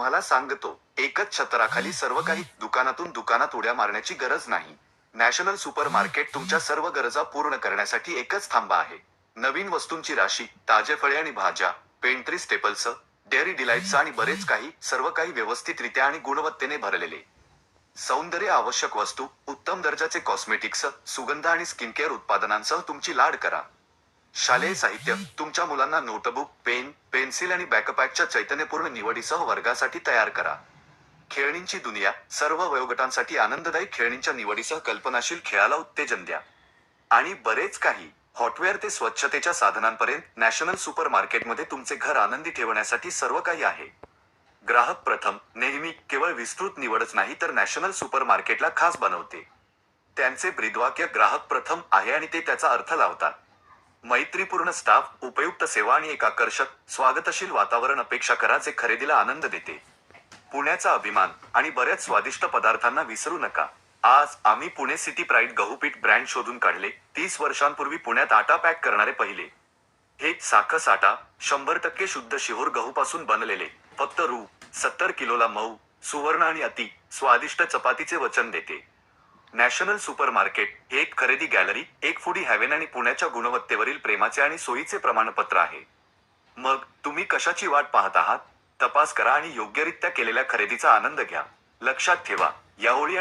तुम्हाला सांगतो एकच छतराखाली सर्व काही दुकानातून दुकानात उड्या मारण्याची गरज नाही. नॅशनल सुपर मार्केट तुमच्या सर्व गरजा पूर्ण करण्यासाठी एकच थांबा आहे. नवीन वस्तूंची राशी ताजे फळे आणि भाज्या पेंट्री स्टेपल्स डेअरी डिलाइट्स आणि बरेच काही सर्व काही व्यवस्थितरित्या आणि गुणवत्तेने भरलेले. सौंदर्य आवश्यक वस्तू उत्तम दर्जाचे कॉस्मेटिक्स सुगंध आणि स्किन केअर उत्पादनांसह तुमची लाड करा. शालेय साहित्य तुमच्या मुलांना नोटबुक पेन पेन्सिल आणि बॅकपॅकच्या चैतन्यपूर्ण निवडीसह वर्गासाठी तयार करा. खेळणींची दुनिया सर्व वयोगटांसाठी आनंददायी खेळणींच्या निवडीसह कल्पनाशील खेळाला उत्तेजन द्या. आणि बरेच काही हॉटवेअर ते स्वच्छतेच्या साधनांपर्यंत नॅशनल सुपर मार्केटमध्ये तुमचे घर आनंदी ठेवण्यासाठी सर्व काही आहे. ग्राहक प्रथम नेहमी केवळ विस्तृत निवडच नाही तर नॅशनल सुपर मार्केटला खास बनवते. त्यांचे ब्रीदवाक्य ग्राहक प्रथम आहे आणि ते त्याचा अर्थ लावतात. मैत्रीपूर्ण स्टाफ उपयुक्त सेवा आणि एक आकर्षक स्वागतशील वातावरण अपेक्षा करा जे खरेदीला आनंद देते. पुण्याचा अभिमान आणि बऱ्याच स्वादिष्ट पदार्थांना विसरू नका. आज आम्ही पुणे सिटी प्राईड गहूपीठ ब्रँड शोधून काढले. तीस वर्षांपूर्वी पुण्यात आटा पॅक करणारे पहिले. हे साखस आटा शंभर टक्के शुद्ध शिहोर गहूपासून बनलेले. फक्त रू. सत्तर किलोला मऊ सुवर्ण आणि अति स्वादिष्ट चपातीचे वचन देते. नॅशनल सुपर मार्केट हे एक खरेदी गॅलरी एक फुडी हॅवेन आणि पुण्याच्या गुणवत्तेवरील प्रेमाचे आणि सोयीचे प्रमाणपत्र आहे. मग तुम्ही कशाची वाट पाहत आहात? तपास करा आणि योग्यरित्या केलेल्या खरेदीचा आनंद घ्या. लक्षात ठेवा या होळी